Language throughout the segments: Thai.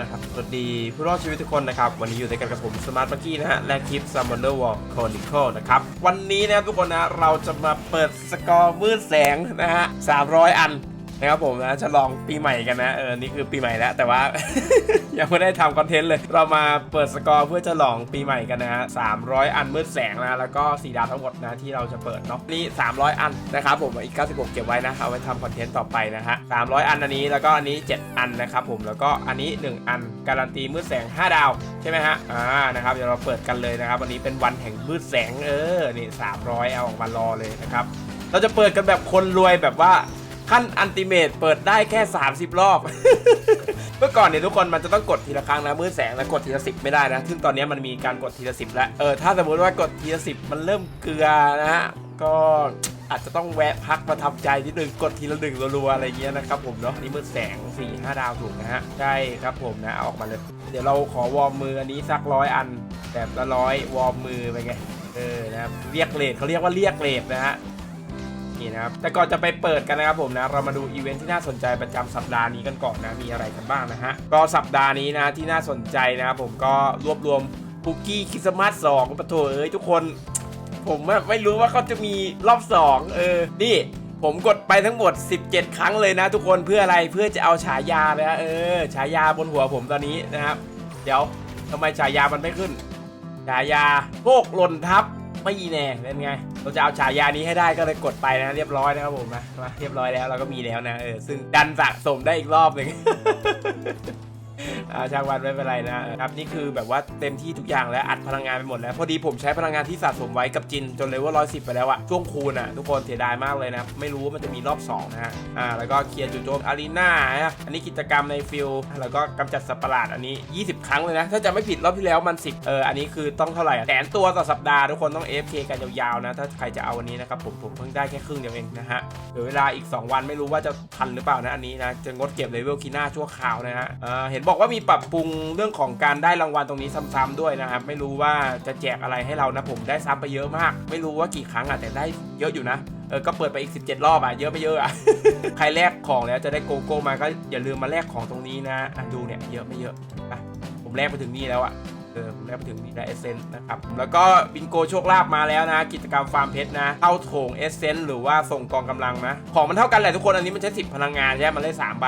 นะครับสวัสดีผู้รอดชีวิตทุกคนนะครับวันนี้อยู่ในกันกับผมสมาร์ทมักกี้นะฮะและคลิป s u m m o n d e r War Chronicle นะครับวันนี้นะครับทุกคนนะเราจะมาเปิดสกอร์มืดแสงนะฮะ300 อัน นะครับผมนะฉลองปีใหม่กันนะเออนี่คือปีใหม่แล้วแต่ว่า ยังไม่ได้ทำคอนเทนต์เลย เรามาเปิดสกอร์เพื่อฉลองปีใหม่กันนะฮะ300อันมืดแสงนะแล้วก็สีดาวทั้งหมดนะที่เราจะเปิดเนาะนี่ 300 อันนะครับผมอีก 96 เก็บไว้นะเอาไว้ทำคอนเทนต์ต่อไปนะฮะ300 อันอันนี้แล้วก็อันนี้ 7 อันนะครับผมแล้วก็อันนี้ 1 อันการันตีมืดแสง 5 ดาวใช่ไหมฮะอ่านะครับเดี๋ยวเราเปิดกันเลยนะครับวันนี้เป็นวันแห่งมืดแสงเออนี่300 เอาออกมารอเลยนะครับเราจะเปิดกันแบบคนรวยแบบว่า ขั้นอันติเมตเปิดได้แค่ 30 รอบ เมื่อก่อนเนี่ยทุกคนมันจะต้องกดทีละครั้งนะมืดแสงแล้วกดทีละสิบไม่ได้นะ ซึ่งตอนนี้มันมีการกดทีละสิบแล้วเออถ้าสมมติว่ากดทีละสิบมันเริ่มเกลือนะฮะก็อาจจะต้องแวะพักมาทำใจนิดนึงกดทีละหนึ่งรัวๆอะไรเงี้ยนะครับผมเนาะอันนี่มืดแสง4 5 ดาวถูกนะฮะใช่ครับผมนะเอาออกมาเลย เดี๋ยวเราขอวอร์มมืออันนี้สักร้อยอันแบบละร้อยวอร์มมือไปไงเออนะครับเรียกเลทเขาเรียกว่าเรียกเลทนะฮะ นี่นะครับ แต่ก่อนจะไปเปิดกันนะครับผมนะ เรามาดูอีเวนท์ที่น่าสนใจประจำสัปดาห์นี้กันก่อนนะ มีอะไรกันบ้างนะฮะ ก็สัปดาห์นี้นะที่น่าสนใจนะครับผมก็รวบรวมคุกกี้คริสต์มาสสองปะโถเอ้ยทุกคน ผมไม่รู้ว่าเขาจะมีรอบ2เออ นี่ผมกดไปทั้งหมด 17 ครั้งเลยนะ ทุกคนเพื่ออะไรเพื่อจะเอาฉายาเลยนะเออฉายาบนหัวผมตอนนี้นะครับ เดี๋ยวทำไมฉายามันไม่ขึ้นฉายาโชคหล่นทับ ไม่ีแน่เป็นไง เราจะเอาฉายานี้ให้ได้ก็เลยกดไปนะเรียบร้อยนะครับผมนะมาเรียบร้อยแล้วเราก็มีแล้วนะเออซึ่งดันสะสมได้อีกรอบหนึ่ง อ่าช่างวันไม่เป็นไรนะครับนี่คือแบบว่าเต็มที่ทุกอย่างแล้วอัดพลังงานไปหมดแล้ว พอดีผมใช้พลังงานที่สะสมไว้กับจินจนเลเวลร้อยสิบไปแล้วอะช่วงคูณอะทุกคนเสียดายมากเลยนะไม่รู้ว่ามันจะมีรอบ2นะฮะอ่าแล้วก็เคลียร์จุดโจมอารีนาอันนี้กิจกรรมในฟิลแล้วก็กำจัดสัตว์ประหลาดอันนี้ 20 ครั้งเลยนะถ้าจะไม่ผิดรอบที่แล้วมัน10เอออันนี้คือต้องเท่าไหร่แสนตัวต่อสัปดาห์ทุกคนต้อง AFK กันยาวๆนะถ้าใครจะเอาวันนี้นะครับผมผมเพิ่งได้แค่ครึ่งเดียวเองนะฮะเหลือเวลาอีก 2 วันไม่รู้ว่าจะทันหรือเปล่านะอันนี้นะจะงดเก็บเลเวลคีน่าชั่วคราวนะฮะอ่าเห็นบอกว่ามีปรับปรุงเรื่องของการได้รางวัลตรงนี้ซ้ำๆด้วยนะครับ ไม่รู้ว่าจะแจกอะไรให้เรานะผมได้ซ้ำไปเยอะมาก ไม่รู้ว่ากี่ครั้งอะแต่ได้เยอะอยู่นะเออก็เปิดไปอีก 17 รอบอะ เยอะไม่เยอะอะ ใครแลกของแล้วจะได้โกโก้มาก็อย่าลืมมาแลกของตรงนี้นะอะดูเนี่ยเยอะไม่เยอะอะผมแลกไปถึงนี่แล้วอะเออผมแลกไปถึงนี่ได้เอเซนต์นะครับ แล้วก็บิงโกโชคลาภมาแล้วนะ กิจกรรมฟาร์มเพชรนะเข้าโถงเอเซนต์หรือว่าส่งกองกำลังนะ ของมันเท่ากันแหละทุกคนอันนี้มันใช้10พลังงานใช่ไหมมันได้3ใบ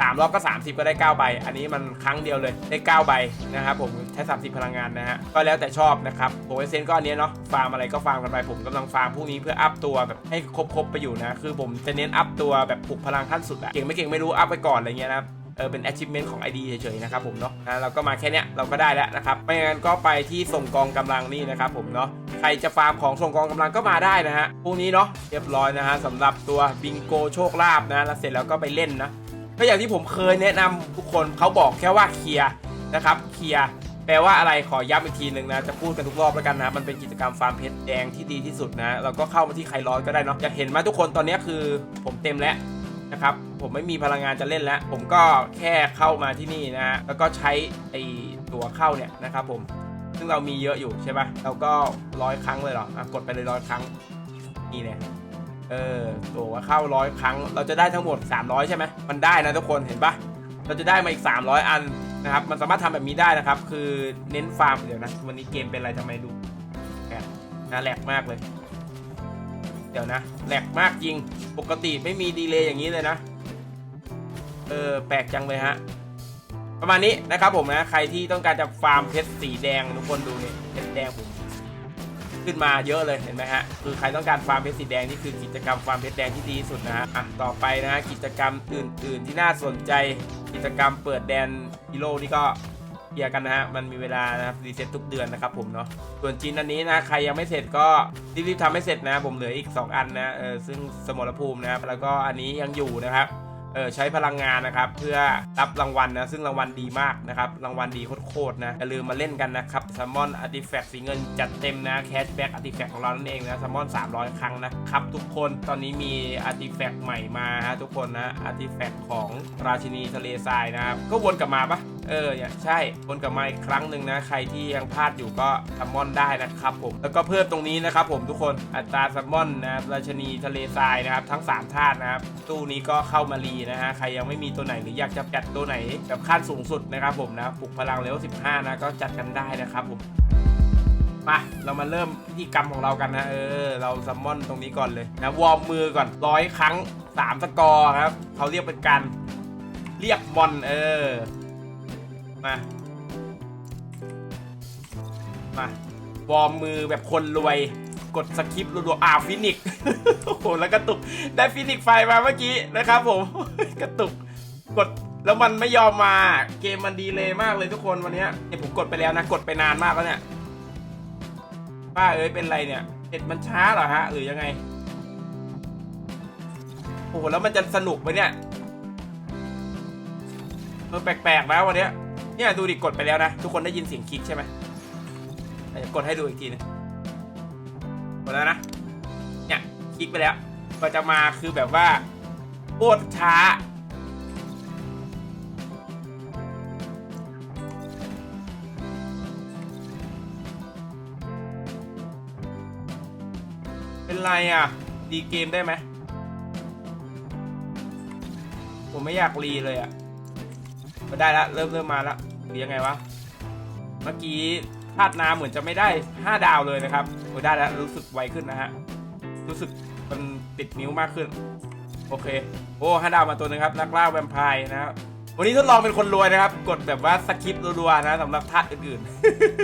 สามรอบก็ 30 ก็ได้ 9 ใบ อันนี้มันครั้งเดียวเลยได้ 9 ใบนะครับผมใช้ 30 พลังงานนะฮะก็แล้วแต่ชอบนะครับโปรเซนก็อันนี้เนาะฟาร์มอะไรก็ฟาร์มกันไปผมกำลังฟาร์มพวกนี้เพื่ออัพตัวแบบให้ครบๆไปอยู่นะคือผมจะเน้นอัพตัวแบบปลุกพลังขั้นสุดอะเก่งไม่เก่งไม่รู้อัพไปก่อนอะไรเงี้ยนะเออเป็น achievement ของ ID เฉยๆนะครับผมเนาะนะเราก็มาแค่เนี้ยเราก็ได้แล้วนะครับไม่งั้นก็ไปที่ส่งกองกำลังนี่นะครับผมเนาะใครจะฟาร์มของส่งกองกำลังก็มาได้นะฮะพวกนี้เนาะเรียบร้อยนะฮะสำหรับตัวบิงโกโชคลาภนะแล้วเสร็จแล้วก็ไปเล่นนะ ก็อย่างที่ผมเคยแนะนำทุกคนเขาบอกแค่ว่าเคลียร์นะครับเคลียร์แปลว่าอะไรขอย้ำอีกทีหนึ่งนะจะพูดกันทุกรอบแล้วกันนะ มันเป็นกิจกรรมฟาร์มเพชรแดงที่ดีที่สุดนะเราก็เข้ามาที่ใครร้อนก็ได้เนาะจะเห็นไหมทุกคนตอนนี้คือผมเต็มแล้วนะครับผมไม่มีพลังงานจะเล่นแล้ว ผมก็แค่เข้ามาที่นี่นะฮะแล้วก็ใช้ไอตัวเข้าเนี่ยนะครับผมซึ่งเรามีเยอะอยู่ใช่ปะเราก็ร้อยครั้งเลยเหรออะกดไปเลยร้อยครั้งนี่เนี่ย เออตัวว่าเข้าร้อยครั้ง เราจะได้ทั้งหมด 300 ใช่ไหมมันได้นะทุกคนเห็นปะเราจะได้มาอีก 300 อันนะครับ มันสามารถทำแบบนี้ได้นะครับ คือเน้นฟาร์มเดี๋ยวนะ วันนี้เกมเป็นอะไรทำไมดูแหมนะแหลกมากเลย เดี๋ยวนะแหลกมากจริง ปกติไม่มีดีเลย์อย่างนี้เลยนะ เออแปลกจังเลยฮะ ประมาณนี้นะครับผมนะ ใครที่ต้องการจะฟาร์มเพชรสีแดงทุกคนดูนี่เพชรแดงผม ขึ้นมาเยอะเลยเห็นไหมฮะคือใครต้องการฟาร์มเพชรสีแดงนี่คือกิจกรรมฟาร์มเพชรแดงที่ดีที่สุดนะฮะอะต่อไปนะฮะกิจกรรมอื่น ๆ ที่น่าสนใจ กิจกรรมเปิดแดนฮีโร่นี่ก็เคลียร์กันนะฮะ มันมีเวลานะครับรีเซ็ตทุกเดือนนะครับผมเนาะ ส่วนจีนอันนี้นะ ใครยังไม่เสร็จก็รีบๆทำให้เสร็จนะ ผมเหลืออีก 2 อันนะ เออซึ่งสมรภูมินะครับ แล้วก็อันนี้ยังอยู่นะครับ เออใช้พลังงานนะครับเพื่อรับรางวัลนะซึ่งรางวัลดีมากนะครับรางวัลดีโคตรๆนะอย่าลืมมาเล่นกันนะครับซัมมอนอาร์ติแฟกต์สีเงินจัดเต็มนะแคชแบ็กอาร์ติแฟกต์ของเรานั่นเองนะซัมมอน300 ครั้งนะครับทุกคนตอนนี้มีอาร์ติแฟกต์ใหม่มาฮะทุกคนนะอาร์ติแฟกต์ของราชินีทะเลทรายนะครับก็วนกลับมาปะ เออเนี่ยใช่วนกับมาอีกครั้งหนึ่งนะ ใครที่ยังพลาดอยู่ก็ซัมมอนได้นะครับผม แล้วก็เพิ่มตรงนี้นะครับผมทุกคน อัตราซัมมอนนะราชนีทะเลทรายนะครับ ทั้ง 3 ธาตุนะครับ ตู้นี้ก็เข้ามารีนะฮะ ใครยังไม่มีตัวไหนหรืออยากจะจัดตัวไหนแบบขั้นสูงสุดนะครับผมนะ ปลุกพลังเลเวล15 นะ ก็จัดกันได้นะครับผมมาเรามาเริ่มพิธีกรรมของเรากันนะ เออ เราซัมมอนตรงนี้ก่อนเลยนะ วอร์มมือก่อนร้อยครั้ง3สกอร์ครับเขาเรียกเป็นการเรียกมอนเออ มา มาวอร์มมือแบบคนรวย กดสคริปต์รัวๆอ่าวฟินิกโอ้โหแล้วกระตุก ได้ฟินิกไฟมาเมื่อกี้นะครับผม กระตุก กดแล้วมันไม่ยอมมา เกมมันดีเลยมากเลยทุกคนวันนี้เนี่ยผมกดไปแล้วนะ กดไปนานมากแล้วเนี่ย ป้าเอ้ยเป็นไรเนี่ยเน็ตมันช้าเหรอฮะหรือยังไง โอ้โหแล้วมันจะสนุกไหมเนี่ยเออแปลกๆนะวันเนี้ย เนี่ยดูดิกดไปแล้วนะ ทุกคนได้ยินเสียงคลิกใช่ไหมเดี๋ยวกดให้ดูอีกทีหนึงกดแล้วนะเนี่ยคลิกไปแล้ว ก็จะมาคือแบบว่าโคตรช้าเป็นไรอะ ดีเกมได้ไหม ผมไม่อยากรีเลยอะมาได้ละ เริ่มเริ่มมาละ หรือยังไงวะ เมื่อกี้พลาดน้ำเหมือนจะไม่ได้ 5 ดาวเลยนะครับโอ้ได้แล้วรู้สึกไวขึ้นนะฮะ รู้สึกมันติดนิ้วมากขึ้น โอเค โอ้ห้าดาวมาตัวหนึงครับ นักล่าแวมไพร์นะครับ วันนี้ทดลองเป็นคนรวยนะครับ กดแบบว่าสคริปต์รัวๆนะสำหรับทัดอื่น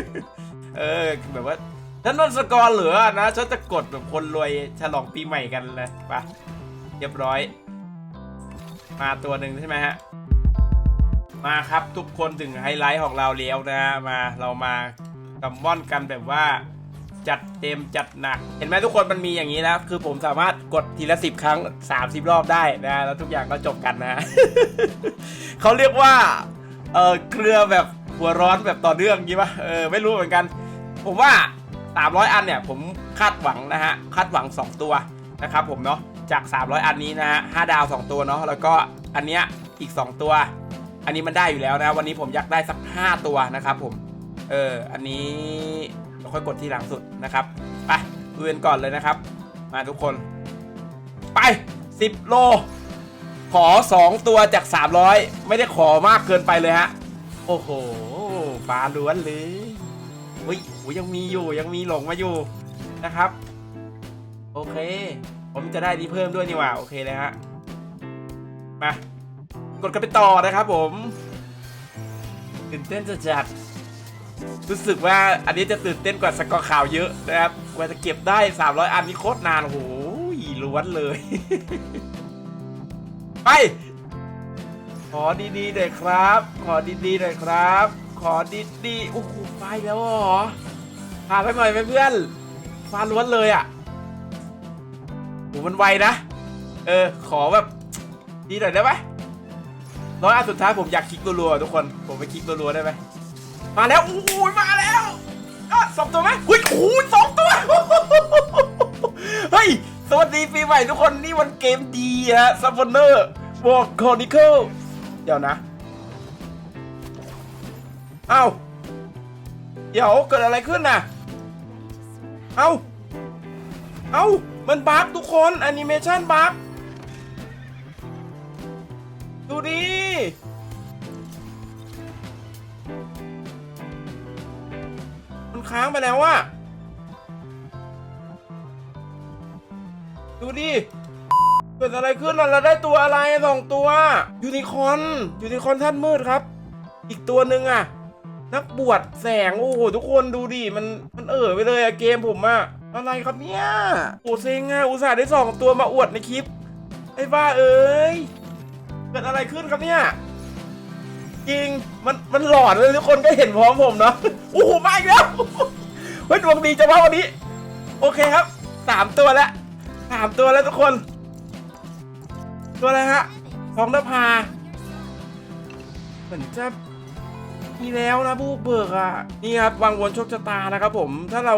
ๆ เออ แบบว่าถ้านนสกอร์เหลือนะฉันจะกดแบบคนรวยฉลองปีใหม่กันเลยไปะเรียบร้อย มาตัวหนึ่งใช่ไหมฮะ มาครับทุกคนถึงไฮไลท์ของเราแล้วนะมาเรามากัมมอนกันแบบว่า จัดเต็มจัดหนัก เห็นไหมทุกคนมันมีอย่างนี้แล้วคือผมสามารถกดทีละสิบครั้ง 30 รอบได้นะแล้วทุกอย่างก็จบกันนะ เขาเรียกว่าเออเกลือแบบหัวร้อนแบบต่อเนื่องงี้ปะเออไม่รู้เหมือนกัน ผมว่า 300 อันเนี่ยผมคาดหวังนะฮะคาดหวัง 2 ตัวนะครับผมเนาะจาก 300 อันนี้นะฮะ5ดาว 2 ตัวเนาะแล้วก็อันเนี้ยอีก 2 ตัว อันนี้มันได้อยู่แล้วนะ วันนี้ผมอยากได้สัก 5 ตัวนะครับผม เออ อันนี้เราค่อยกดที่หลังสุดนะครับ ไปดูกันก่อนเลยนะครับ มาทุกคน ไป 10 โล ขอ 2 ตัวจาก 300 ไม่ได้ขอมากเกินไปเลยฮะ โอ้โหฟ้าล้วนเลยเฮ้ยโยังมีอยู่ ยังมีหลงมาอยู่นะครับ โอเค ผมจะได้ดีเพิ่มด้วยนี่หว่า โอเคเลยฮะ มา กดกันไปต่อนะครับผมตื่นเต้นจะจัดรู้สึกว่าอันนี้จะตื่นเต้นกว่าสกอร์ข่าวเยอะนะครับกว่าจะเก็บได้ 300 อันนี้โคตรนานโอ้โหล้วนเลย ไป ขอดีๆหน่อยครับ ขอดีๆหน่อยครับ ขอดีๆโอ้โหไปแล้วหรอพาไปหน่อยเพื่อนฟาล้วนเลยอะโหมันไวนะ เออ ขอแบบดีหน่อยได้ไหม ร้อยอันสุดท้ายผมอยากคลิกรัวๆทุกคน ผมไปคลิกรัวๆได้ไหมมาแล้วอู้ยมาแล้วสองตัวไหมอุ้ยโอ้ยสองตัว เฮ้ย สวัสดีปีใหม่ทุกคนนี่วันเกมดีฮะซับวอนเนอร์วอร์คอนิเคิลเดี๋ยวนะเอ้าเดี๋ยวเกิดอะไรขึ้นน่ะ เอ้า เอ้า มันบั๊กทุกคนแอนิเมชันบั๊ก ดูดิมันค้างไปแล้วอะดูดิเกิดอะไรขึ้นล่ะเราได้ตัวอะไรสองตัว ยูนิคอนยูนิคอนท่านมืดครับ อีกตัวหนึ่งอะนักบวชแสง โอ้โห ทุกคนดูดิมันมันเอ่อไปเลยอะเกมผมอะอะไรครับเนี่ยโอ้เซ็งอะอุตส่าห์ได้สองตัวมาอวดในคลิป ไอ้บ้าเอ้ย เกิดอะไรขึ้นครับเนี่ย จริง มัน มันหลอนเลยทุกคนก็เห็นพร้อมผมเนาะโอ้โหมาอีกแล้ว เฮ้ยดวงดีจังวะวันนี้ โอเคครับ สามตัวแล้วสามตัวแล้วทุกคน ตัวอะไรฮะทองนภาเหมือนจะมีแล้วนะผู้เบิกอะ นี่ครับวางวนโชคชะตานะครับผม ถ้าเรา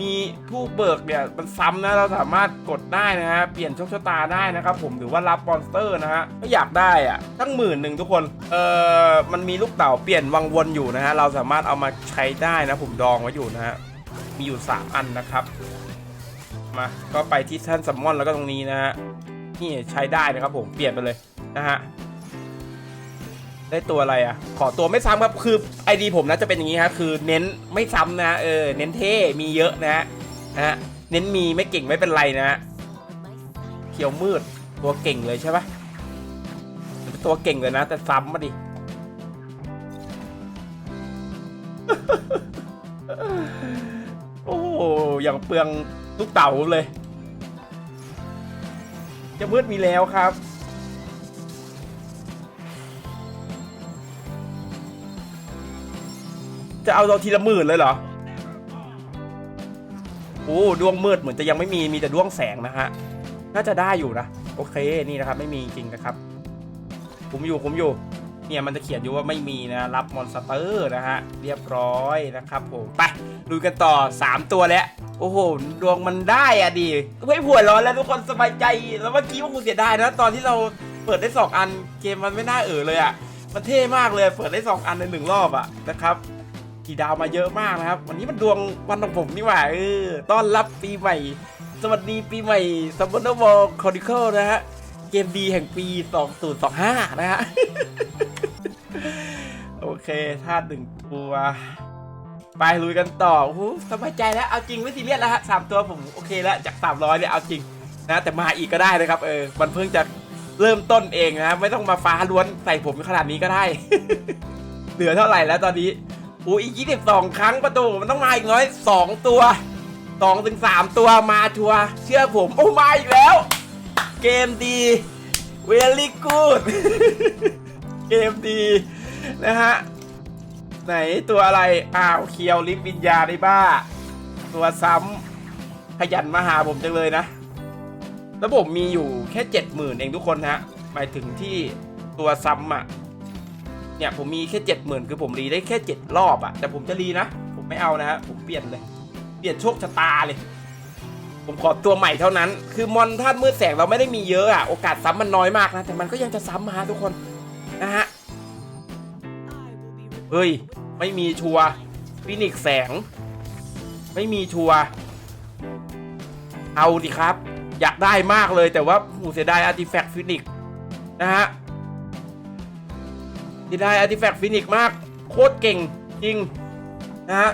มีผู้เบิกเนี่ยมันซ้ำนะเราสามารถกดได้นะฮะเปลี่ยนโชคชะตาได้นะครับผมหรือว่ารับมอนสเตอร์นะฮะไม่อยากได้อะตั้งหมื่นหนึ่งทุกคนเอ่อมันมีลูกเต่าเปลี่ยนวังวนอยู่นะฮะเราสามารถเอามาใช้ได้นะผมดองไว้อยู่นะฮะมีอยู่ 3 อันนะครับมาก็ไปที่ท่านซัมมอนแล้วก็ตรงนี้นะฮะนี่ใช้ได้นะครับผมเปลี่ยนไปเลยนะฮะ ได้ตัวอะไรอะ ขอตัวไม่ซ้ำครับ คือไอดีผมนะจะเป็นอย่างนี้ครับคือเน้นไม่ซ้ำนะ เออ เน้นเท่ มีเยอะนะฮะนะเน้นมีไม่เก่งไม่เป็นไรนะฮะเขียวมืด ตัวเก่งเลยใช่ปะตัวเก่งเลยนะ แต่ซ้ำมาดิ โอ้อย่างเปลืองลูกเต๋าเลย จะมืดมีแล้วครับ จะเอาเราทีละหมื่นเลยเหรอ โอ้ดวงมืดเหมือนจะยังไม่มี มีแต่ดวงแสงนะฮะ น่าจะได้อยู่นะ โอเค นี่นะครับ ไม่มีจริงนะครับ ผมอยู่ ผมอยู่ เนี่ยมันจะเขียนอยู่ว่าไม่มีนะ รับมอนสเตอร์นะฮะ เรียบร้อยนะครับผม ไปดูกันต่อ 3 ตัวแล้ว โอ้โห ดวงมันได้อะดิไม่ผัวร้อนแล้วทุกคนสบายใจ แล้วเมื่อกี้ว่ากูเสียดายนะ ตอนที่เราเปิดได้ 2 อัน เกมมันไม่น่าเออเลยอะมันเท่มากเลย เปิดได้ 2 อันในหนึ่งรอบอะนะครับ กี่ดาวมาเยอะมากนะครับ วันนี้มันดวงวันของผมนี่หว่าเออต้อนรับปีใหม่ สวัสดีปีใหม่ซัมเบอร์วอลคอนิเคิลนะฮะ เกมดีแห่งปี 2025 นะฮะ โอเคธาตุหนึ่งตัวไปลุยกันต่อโอ้โหสบายใจแล้ว เอาจริงไม่ซีเรียสแล้วฮะสามตัวผมโอเคแล้วจาก 300เนี่ยเอาจริงนะแต่มาอีกก็ได้นะครับเออมันเพิ่งจะเริ่มต้นเองนะไม่ต้องมาฟ้าล้วนใส่ผมขนาดนี้ก็ได้ เหลือเท่าไหร่แล้วตอนนี้ โอ้ยอีกยี่สิบสองครั้งประตูมันต้องมาอีกน้อยสองตัวสองถึงสามตัวมาชัวร์เชื่อผม โอ้มาอีกแล้ว เกมดี very good เกมดีนะฮะ ไหนตัวอะไร อ้าวเคียวลิฟวิญญาณไอ้บ้า ตัวซ้ำขยันมาหาผมจังเลยนะ แล้วผมมีอยู่แค่เจ็ดหมื่นเองทุกคนฮะ หมายถึงที่ตัวซ้ำอะ เนี่ยผมมีแค่เจ็ดหมื่นคือผมรีได้แค่เจ็ดรอบอะแต่ผมจะรีนะ ผมไม่เอานะฮะผมเปลี่ยนเลย เปลี่ยนโชคชะตาเลย ผมขอตัวใหม่เท่านั้น คือมอนธาตุมืดแสงเราไม่ได้มีเยอะอะโอกาสซ้ำมันน้อยมากนะ แต่มันก็ยังจะซ้ำมาทุกคนนะฮะเฮ้ย ไม่มีชัวฟินิกแสง ไม่มีชัวเอาดิครับ อยากได้มากเลยแต่ว่าหูเสียดายอาร์ติแฟกต์ฟินิกนะฮะ ที่ได้อาร์ติแฟกต์ฟินิกมาก โคตรเก่งจริงนะฮะ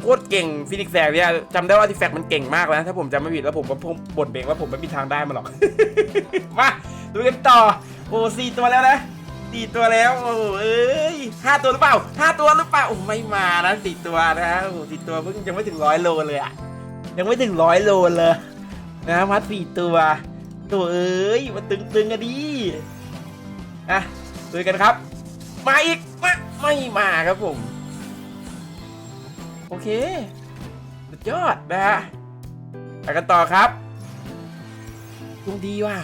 โคตรเก่งฟินิกแสงเนี่ยจำได้ว่าอาร์ติแฟกต์มันเก่งมากแล้วถ้าผมจำไม่ผิดแล้วผมก็พบ่นเบงว่าผมไม่มีทางได้มันหรอก มาดูกันต่อโอ้สี่ตัวแล้วนะสี่ตัวแล้วโอ้เอ้ยห้าตัวหรือเปล่าห้าตัวหรือเปล่าโอ้ไม่มานะสี่ตัวนะฮะโอ้สี่ตัวเพิ่งยังไม่ถึงร้อยโลเลยอะยังไม่ถึงร้อยโลเลยนะมัดสี่ตัว ตัวเอ้ยมันตึงๆอะดิอะดูกันครับ มาอีกมาไม่มาครับผม โอเคสุดยอดนะฮะไปกันต่อครับดวงดีว่ะ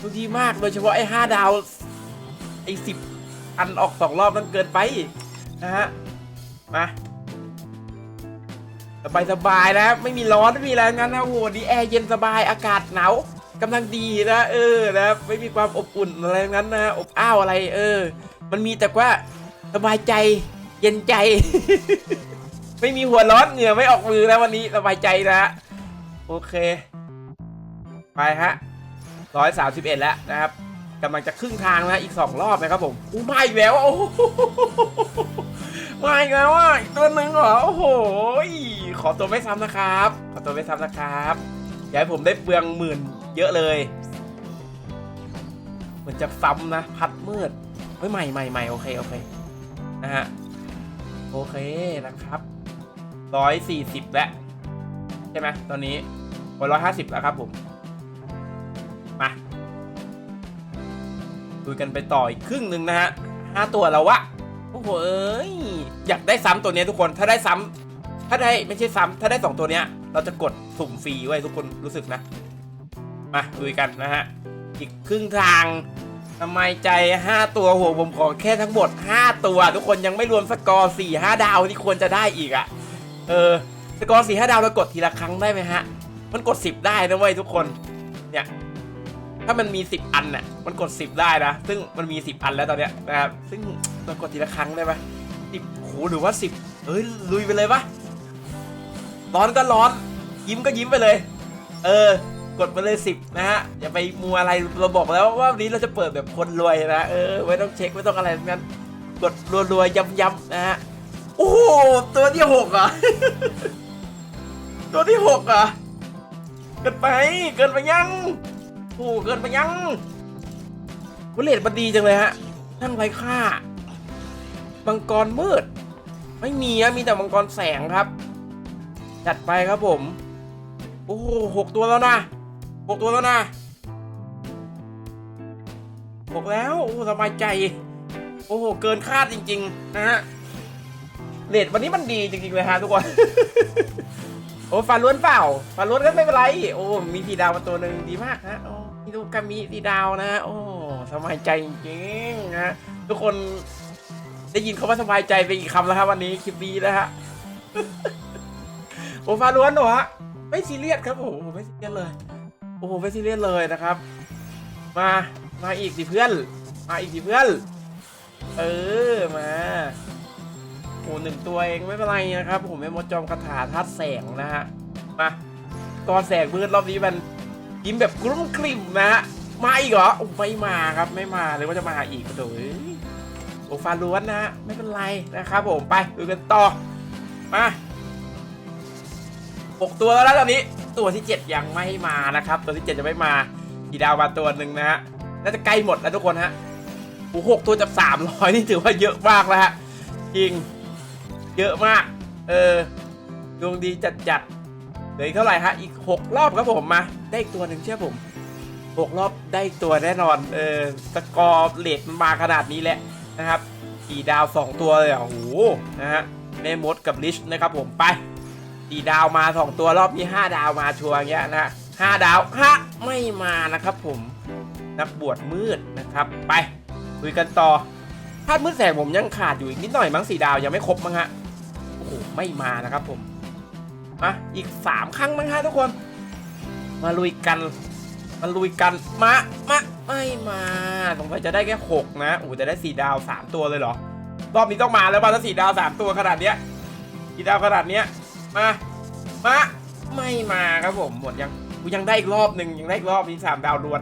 ดวงดีมากโดยเฉพาะไอ้ห้าดาวไอ้สิบอันออกสองรอบนั้นเกินไปนะฮะมาสบายสบายๆนะไม่มีร้อนไม่มีอะไรงั้นนะโอ้โหดีแอร์เย็นสบายอากาศหนาว กำลังดีนะเออนะไม่มีความอบอุ่นอะไรนั้นนะอบอ้าวอะไรเออ มันมีแต่ว่าสบายใจเย็นใจ ไม่มีหัวร้อนเหงื่อไม่ออกมือแล้ววันนี้สบายใจนะฮะโอเค ไปฮะร้อยสามสิบเอ็ดแล้วนะครับกำลังจะครึ่งทางนะอีกสองรอบนะครับผมอู้มาอีกแล้วโอ้มาอีกแล้วอะอีกตัวหนึ่งเหรอโอ้โหขอตัวไม่ซ้ำนะครับ ขอตัวไม่ซ้ำนะครับอย่าให้ผมได้เปลืองหมื่น เยอะเลยเหมือนจะซ้ำนะ พัดมืดเฮ้ยใหม่ใหม่ใหม่โอเคโอเคนะฮะโอเคนะครับร้อยสี่สิบแล้วใช่ไหมตอนนี้ร้อยห้าสิบแล้วครับผมมาดูกันไปต่ออีกครึ่งหนึ่งนะฮะห้าตัวแล้ววะโอ้โหเอ้ยอยากได้ซ้ำตัวนี้ทุกคนถ้าได้ซ้ำถ้าได้ไม่ใช่ซ้ำถ้าได้สองตัวเนี้ย เราจะกดสุ่มฟรีไว้ทุกคนรู้สึกนะ มาดูกันนะฮะ อีกครึ่งทางทำไมใจ 5 ตัวโหผมขอแค่ทั้งหมด 5 ตัว ทุกคนยังไม่รวมสกอร์4 5 ดาวที่ควรจะได้อีกอะ่ะ เออ สกอร์สี่ห้าดาวเรากดทีละครั้งได้ไหมฮะ มันกดสิบได้นะเว้ยทุกคน เนี่ย ถ้ามันมีสิบอันน่ะ มันกดสิบได้นะ ซึ่งมันมีสิบอันแล้วตอนเนี้ยนะครับ ซึ่งเรากดทีละครั้งได้ไหมสิบโหหรือว่าสิบเอ้ย ลุยไปเลยปะร้อนก็ร้อน ยิ้มก็ยิ้มไปเลย เออ กดไปเลยสิบนะฮะ อย่าไปมัวอะไรเราบอกแล้วว่าวันนี้เราจะเปิดแบบคนรวยนะ เออไม่ต้องเช็คไม่ต้องอะไรทั้งนั้น กดรัวๆย้ำๆนะฮะ โอ้โห ตัวที่หกอะ ตัวที่หกอะ เกินไปเกินไปยังโอ้เกินไปยังวเลตมันดีจังเลยฮะทั้งไรค่ามังกรมืด ไม่มีอะมีแต่มังกรแสงครับ จัดไปครับผม โอ้โหหกตัวแล้วนะ หกตัวแล้วนะหกแล้วโอ้สบายใจ โอ้โห เกินคาดจริง ๆ นะฮะเลทวันนี้มันดีจริง ๆ เลยฮะทุกคน โอ้ฟาล้วนเปล่าฟาล้วนก็ไม่เป็นไร โอ้ มีสีดาวมาตัวหนึ่งดีมากฮะโอ้มีลูกามีสีดาวนะ โอ้สบายใจจริงๆนะทุกคนได้ยินคาว่าสบายใจไปอีกคำแล้วครับวันนี้คลิปนี้นะฮะโอ้ฟาล้วนเหรอฮะไม่ซีเรียสครับโอ้โหไม่ซีเรียสเลย โอ้โหไม่ซีเรียสเลยนะครับ มา มาอีกสิเพื่อน มาอีกสิเพื่อน เออ มาโอ้หนึ่งตัวเองไม่เป็นไรนะครับ ผมไม่มดจอมคาถาธาตุแสงนะฮะ มาตอนแสงมืดรอบนี้มันยิ้มแบบกลุ้มกลิ่มนะฮะ มาอีกเหรออไม่มาครับไม่มาเลยว่าจะมาอีกโอ้ยโอ้ฟาล้วนนะฮะไม่เป็นไรนะครับผมไปดูกันต่อ มาหกตัวแล้วนะตอนนี้ ตัวที่เจ็ดยังไม่มานะครับ ตัวที่เจ็ดยังไม่มาอีดาวมาตัวหนึ่งนะฮะน่าจะใกล้หมดแล้วทุกคนฮะโอ้หกตัวจากสามร้อยนี่ถือว่าเยอะมากแล้วฮะจริงเยอะมาก เออดวงดีจัดจัดๆเหลืออีกเท่าไหร่ฮะอีกหกรอบครับผมมา ได้อีกตัวหนึ่งเชื่อผมหกรอบได้อีกตัวแน่นอนเออสกอร์เลทมันมาขนาดนี้แหละนะครับสี่ดาวสองตัวเลยอะโหนะฮะแม่มดกับลิชนะครับผมไป สี่ดาวมาสองตัวรอบนี้ห้าดาวมาชัวร์อย่างเงี้ยนะฮะห้าดาวฮะไม่มานะครับ ผมนักบวชมืดนะครับ ไปคุยกันต่อธาตุมืดแสงผมยังขาดอยู่อีกนิดหน่อยมั้งสี่ดาวยังไม่ครบมั้งฮะโอ้โหไม่มานะครับผมมาอีกสามครั้งมั้งฮะทุกคน มาลุยกันมาลุยกันมามาไม่มาสงสัยจะได้แค่หกนะโอ้โหแต่ได้สี่ดาวสามตัวเลยเหรอรอบนี้ต้องมาแล้วป่ะถ้าสี่ดาวสามตัวขนาดเนี้ยสี่ดาวขนาดเนี้ย มา มา ไม่มาครับผม หมดยัง กูยังได้อีกรอบหนึ่งยังได้อีกรอบนี้สามดาวล้วน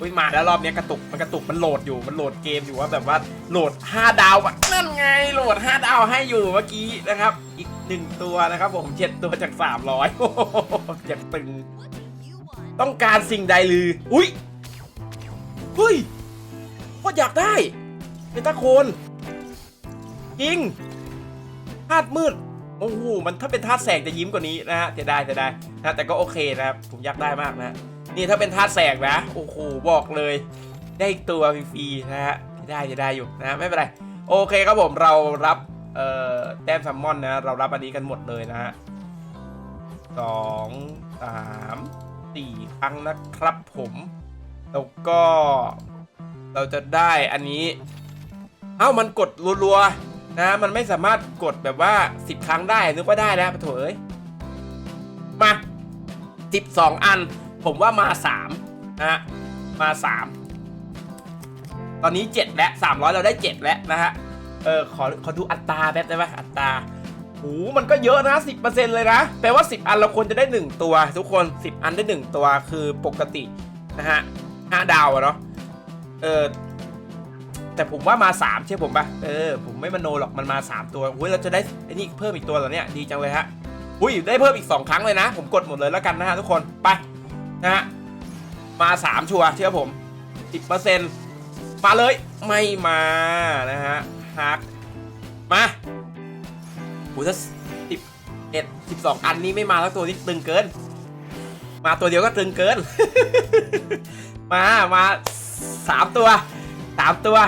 อุ้ยมาแล้วรอบนี้กระตุกมันกระตุกมันโหลดอยู่มันโหลดเกมอยู่ว่าแบบว่าโหลด 5 ดาวอะนั่นไงโหลด 5 ดาวให้อยู่เมื่อกี้นะครับ อีกหนึ่งตัวนะครับผมเจ็ดตัวจาก 300โอ้โหเจ็บตึง ต้องการสิ่งใดหรือ อุ้ยเฮ้ยโคตรอยากได้เป็นตาโคนจริงธาตุมืด โอ้โหมันถ้าเป็นธาตุแสงจะยิ้มกว่านี้นะฮะจะได้จะได้นะแต่ก็โอเคนะครับผมอยากได้มากนะนี่ถ้าเป็นธาตุแสงนะโอ้โหบอกเลย ได้อีกตัวฟรีๆนะฮะจะได้จะได้อยู่นะไม่เป็นไรโอเคครับผมเรารับเอ่อแต้มซัมมอนนะเรารับอันนี้กันหมดเลยนะฮะสองสามสี่ครั้งนะครับผมแล้วก็เราจะได้อันนี้ เอ้ามันกดรัวๆ นะมันไม่สามารถกดแบบว่า 10 ครั้งได้นึกว่าได้แล้วปะโถเอ้ยมา 12 อัน ผมว่ามา3นะฮะมา 3 ตอนนี้ 7 แล้ว 300 เราได้ 7 แล้วนะฮะเออขอขอดูอัตราแป๊บได้ไหมอัตราโอ้มันก็เยอะนะ 10%เลยนะ แปลว่า 10 อันเราควรจะได้ 1 ตัว ทุกคน 10 อันได้ 1 ตัวคือปกตินะฮะ5ดาวอะเนาะเออ แต่ผมว่ามา3เชื่อผมปะเออผมไม่มโนหรอกมันมา 3 ตัวอุ้ยเราจะได้ไอ้นี่เพิ่มอีกตัวเหรอเนี่ยดีจังเลยฮะอุ้ยได้เพิ่มอีก 2 ครั้งเลยนะ ผมกดหมดเลยแล้วกันนะฮะทุกคนไปนะฮะมา 3 ชัวร์เชื่อผม 10%มาเลยไม่มานะฮะฮักมาโอ้ถ้าสิบเอ็ดสิบสองอันนี้ไม่มาสักตัวนี้ตึงเกิน มาตัวเดียวก็ตึงเกิน มามาสามตัวสามตัว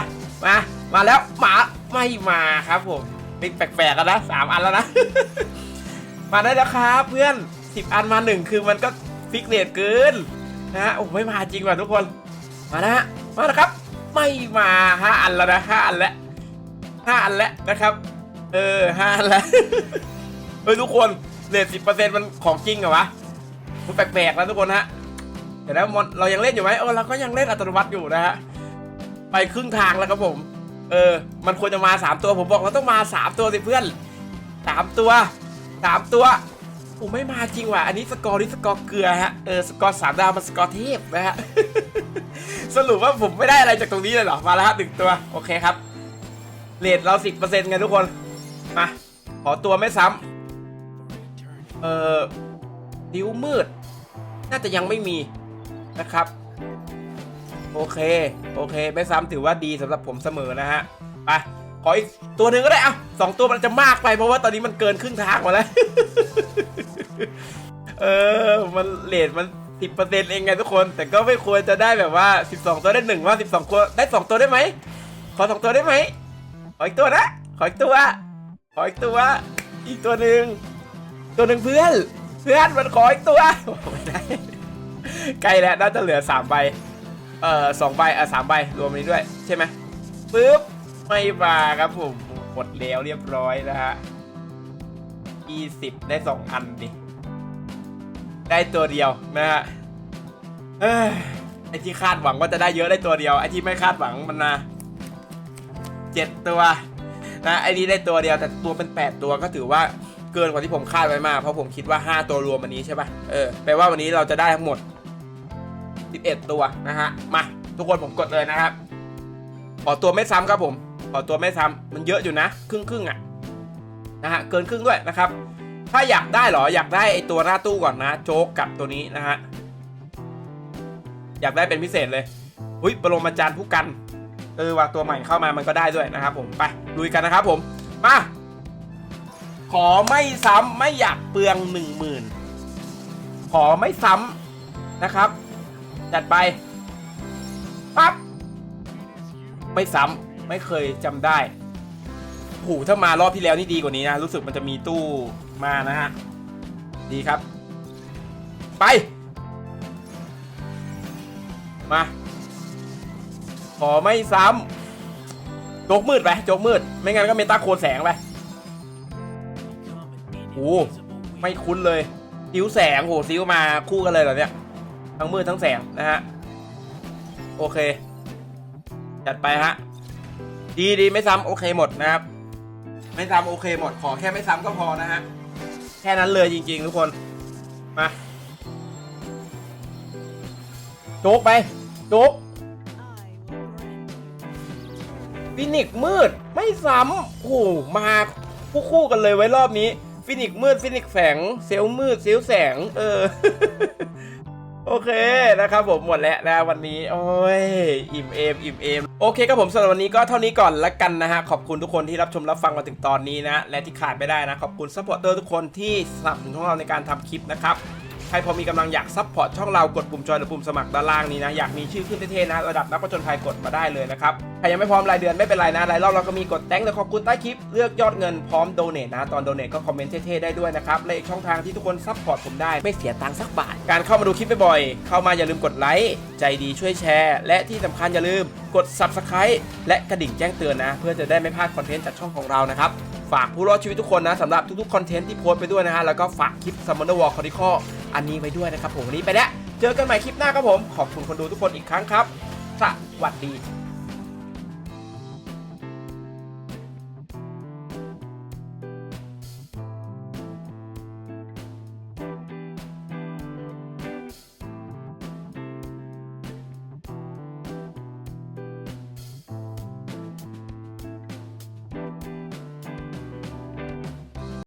มา มาแล้วหมาไม่มาครับผมเป็นแปลกๆกันนะสามอันแล้วนะ มาได้แล้วครับ เพื่อนสิบอันมาหนึ่งคือมันก็ฟิกเรทเกินนะฮะโอ้ไม่มาจริงว่ะทุกคน มานะฮะมาแล้วครับ ไม่มาห้าอันแล้วนะห้าอันแล้วห้าอันแล้วนะครับ เออห้าอันแล้วเฮ้ยทุกคนเลทสิบเปอร์เซ็นต์มันของจริงเหรอวะมันแปลกๆแล้วทุกคนฮะเดี๋ยวมอนเรายังเล่นอยู่ไหมเออเราก็ยังเล่นอัตโนมัติอยู่นะฮะ ไปครึ่งทางแล้วครับผม เออ มันควรจะมาสามตัวผมบอกเราต้องมาสามตัวสิเพื่อนสามตัวสามตัวโอ้ไม่มาจริงว่ะ อันนี้สกอร์นี่สกอร์เกลือฮะ เออ สกอร์สามดาวมันสกอร์เทพนะฮะ สรุปว่าผมไม่ได้อะไรจากตรงนี้เลยเหรอ มาแล้วฮะหนึ่งตัว โอเคครับ เลทเราสิบเปอร์เซ็นต์ไงทุกคน มา ขอตัวไม่ซ้ำเออดิวมืด น่าจะยังไม่มีนะครับ โอเค โอเค ไม่ซ้ำถือว่าดีสำหรับผมเสมอนะฮะ ไป ขออีกตัวหนึ่งก็ได้อะสองตัวมันจะมากไปเพราะว่าตอนนี้มันเกินครึ่งทางมาแล้ว เออ มันเลทมันสิบเปอร์เซ็นต์เองไงทุกคน แต่ก็ไม่ควรจะได้แบบว่าสิบสองตัวได้หนึ่งว่าสิบสองตัวได้สองตัวได้ไหม ขอสองตัวได้ไหม ขออีกตัวนะ ขออีกตัว ขออีกตัว อีกตัวหนึ่ง ตัวหนึ่งเพื่อน เพื่อนมันขออีกตัวไม่ได้ ใกล้แล้วน่าจะเหลือสามใบ เอ่อสองใบเอ่อสามใบรวมนี้ด้วย ใช่ไหมปึ๊บ ไม่มาครับผมหมดแล้วเรียบร้อยนะฮะยี่สิบได้สองอันดิ ได้ตัวเดียวนะฮะเอ้ยไอที่คาดหวังว่าจะได้เยอะได้ตัวเดียวไอที่ไม่คาดหวังมันนะเจ็ดตัวนะไอนี้ได้ตัวเดียวแต่ตัวเป็นแปดตัวก็ถือว่าเกินกว่าที่ผมคาดไว้มากเพราะผมคิดว่าห้าตัวรวมวันนี้ใช่ป่ะเออแปลว่าวันนี้เราจะได้ทั้งหมด 11 ตัวนะฮะ มาทุกคนผมกดเลยนะครับ ขอตัวไม่ซ้ำครับผม ขอตัวไม่ซ้ำมันเยอะอยู่นะ ครึ่งครึ่งอะนะฮะ เกินครึ่งด้วยนะครับ ถ้าอยากได้เหรอ อยากได้ไอตัวหน้าตู้ก่อนนะ โจ๊กกับตัวนี้นะฮะ อยากได้เป็นพิเศษเลย อุ้ยปรมาจารย์ผู้กัน เออว่าตัวใหม่เข้ามามันก็ได้ด้วยนะครับผม ไปลุยกันนะครับผม มาขอไม่ซ้ำไม่อยากเปลืองหนึ่งหมื่นขอไม่ซ้ำนะครับ จัดไป ปั๊บ ไม่ซ้ำไม่เคยจำได้โหถ้ามารอบที่แล้วนี่ดีกว่านี้นะ รู้สึกมันจะมีตู้มานะฮะ ดีครับ ไป มา ขอไม่ซ้ำโจกมืดไปโจกมืด ไม่งั้นก็เมตาโคนแสงไปโอ้ไม่คุ้นเลยซิวแสงโหซิวมาคู่กันเลยเหรอเนี่ย ทั้งมืดทั้งแสงนะฮะ โอเค จัดไปฮะ ดีดีไม่ซ้ำโอเคหมดนะครับ ไม่ซ้ำโอเคหมด ขอแค่ไม่ซ้ำก็พอนะฮะ แค่นั้นเลยจริง ๆ ทุกคน มา โจ๊กไปโจ๊กฟินิกมืดไม่ซ้ำโอ้โหมาคู่คู่กันเลยไว้รอบนี้ ฟินิกมืด ฟินิกแฝงเซลมืด เซลแสง เออ โอเคนะครับผมหมดแล้วนะวันนี้โอ้ยอิ่มเอมอิ่มเอมโอเคครับผมสำหรับวันนี้ก็เท่านี้ก่อนละกันนะฮะขอบคุณทุกคนที่รับชมรับฟังมาถึงตอนนี้นะและที่ขาดไม่ได้นะขอบคุณซัพพอร์เตอร์ทุกคนที่สนับสนุนของเราในการทำคลิปนะครับ ใครพอมีกำลังอยากซัพพอร์ตช่องเรากดปุ่มจอยหรือปุ่มสมัครด้านล่างนี้นะอยากมีชื่อขึ้นเท่ๆนะระดับนักประจนภัยกดมาได้เลยนะครับใครยังไม่พร้อมรายเดือนไม่เป็นไรนะรายรอบเราก็มีกดแต้งและขอบคุณใต้คลิปเลือกยอดเงินพร้อมโดเนทนะตอนโดเนทก็คอมเมนต์เท่ๆได้ด้วยนะครับและอีกช่องทางที่ทุกคนซัพพอร์ตผมได้ไม่เสียตังค์สักบาทการเข้ามาดูคลิปบ่อยๆเข้ามาอย่าลืมกดไลค์ใจดีช่วยแชร์ และที่สำคัญอย่าลืมกด subscribe และกระดิ่งแจ้งเตือนนะ เพื่อจะได้ไม่พลาดคอนเทนต์จากช่องของเรานะครับฝากผู้รอดชีวิตทุกคนนะสำหรับทุกๆคอนเทนต์ที่โพสต์ไปด้วยนะฮะแล้วก็ฝากคลิป Summoner War Chronicle อันนี้ไว้ด้วยนะครับผมวันนี้ไปแล้ว เจอกันใหม่คลิปหน้าครับผม ขอบคุณคนดูทุกคนอีกครั้งครับ สวัสดี